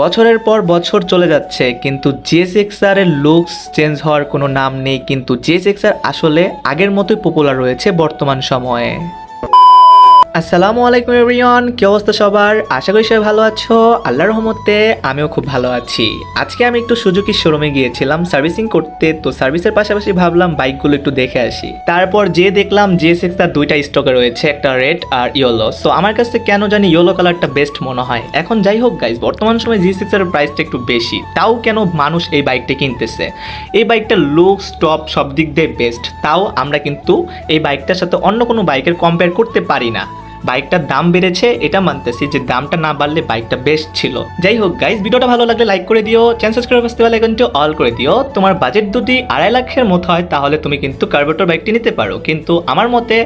বছরের পর বছর চলে যাচ্ছে, কিন্তু জিএসএক্সআর এর লুকস চেঞ্জ হওয়ার কোনো নাম নেই, কিন্তু জিএসএক্সআর আসলে আগের মতোই পপুলার রয়েছে বর্তমান সময়ে। আসসালামু আলাইকুম এভরিওয়ান, কি অবস্থা সবার? আশা করি সবাই ভালো আছো। আল্লাহর রহমতে আমিও খুব ভালো আছি। আজকে আমি একটু সুজুকি শোরুমে গিয়েছিলাম সার্ভিসিং করতে। তো সার্ভিসের পাশাপাশি ভাবলাম বাইকগুলো একটু দেখে আসি। তারপর যে দেখলাম জিএসএক্স তার দুইটা স্টকে রয়েছে, একটা রেড আর ইয়েলো সো আমার কাছে কেন জানি ইয়েলো কালারটা বেস্ট মনে হয়। এখন যাই হোক গাইজ বর্তমান সময় জি সিক্স এর প্রাইসটা একটু বেশি। তাও কেন মানুষ এই বাইকটা কিনতেছে? এই বাইকটা লুক স্টপ সব দিক দিয়ে বেস্ট তাও আমরা কিন্তু এই বাইকটার সাথে অন্য কোনো বাইকের কম্পেয়ার করতে পারি না। বাইকটার দাম বেড়েছে, এটা মানতেছি যে দামটা না বাড়লে বাইকটা বেস্ট ছিল। যাই হোক গাইজ ভিডিওটা ভালো লাগলে লাইক করে দিও চ্যানেল সাবস্ক্রাইব করতে পারলে কিন্তু অল করে দিও। তোমার বাজেট যদি আড়াই লাখের মতো হয়, তাহলে তুমি কিন্তু কার্বেটর বাইকটি নিতে পারো। কিন্তু আমার মতে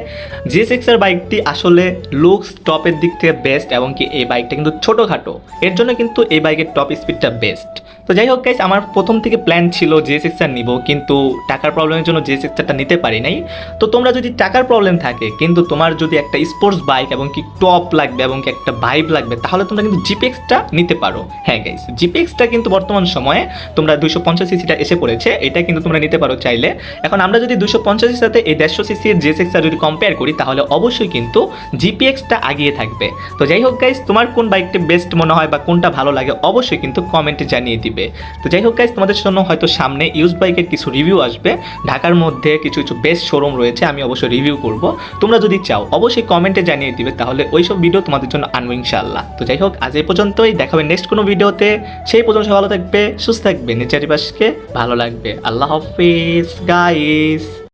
জি সিক্সের বাইকটি আসলে লুকস টপের দিক থেকে বেস্ট এবং কি এই বাইকটা কিন্তু ছোটোখাটো। এর জন্য কিন্তু এই বাইকের টপ স্পিডটা বেস্ট তো যাই হোক গাইস আমার প্রথম থেকে প্ল্যান ছিল জে সিক্সার নিব, কিন্তু টাকার প্রবলেমের জন্য জে সিক্সারটা নিতে পারি নাই। তো তোমরা যদি টাকার প্রবলেম থাকে, কিন্তু তোমার যদি একটা স্পোর্টস বাইক এবং কি টপ লাগবে এবং কি একটা ভাইব লাগবে, তাহলে তোমরা কিন্তু জিপিএক্সটা নিতে পারো। হ্যাঁ গাইস জিপিএক্সটা কিন্তু বর্তমান সময়ে তোমরা দুশো পঞ্চাশ সিসিটা এসে পড়েছে, এটা কিন্তু তোমরা নিতে পারো চাইলে। এখন আমরা যদি দুশো পঞ্চাশের সাথে এই দেড়শো সিসির জে সিক্সটা যদি কম্পেয়ার করি, তাহলে অবশ্যই কিন্তু জিপিএক্সটা আগিয়ে থাকবে। তো যাই হোক গাইস তোমার কোন বাইকটা বেস্ট মনে হয় বা কোনটা ভালো লাগে, অবশ্যই কিন্তু কমেন্টে জানিয়ে দিবে। তো যাই হোক গাইজ তোমাদের জন্য হয়তো সামনে ইউজ বাইকের কিছু রিভিউ আসবে। ঢাকার মধ্যে কিছু কিছু বেস্ট শোরুম রয়েছে, আমি অবশ্যই রিভিউ করব। তোমরা যদি চাও, অবশ্যই কমেন্টে জানিয়ে দিবে, তাহলে ওই সব ভিডিও তোমাদের জন্য আনব ইনশাল্লাহ তো যাই হোক, আজ এই পর্যন্তই, দেখা হবে নেক্সট কোনো ভিডিওতে সেই পর্যন্ত ভালো থাকবে, সুস্থ থাকবে নেচারিবাসকে ভালো লাগবে। আল্লাহ হাফিজ গাইস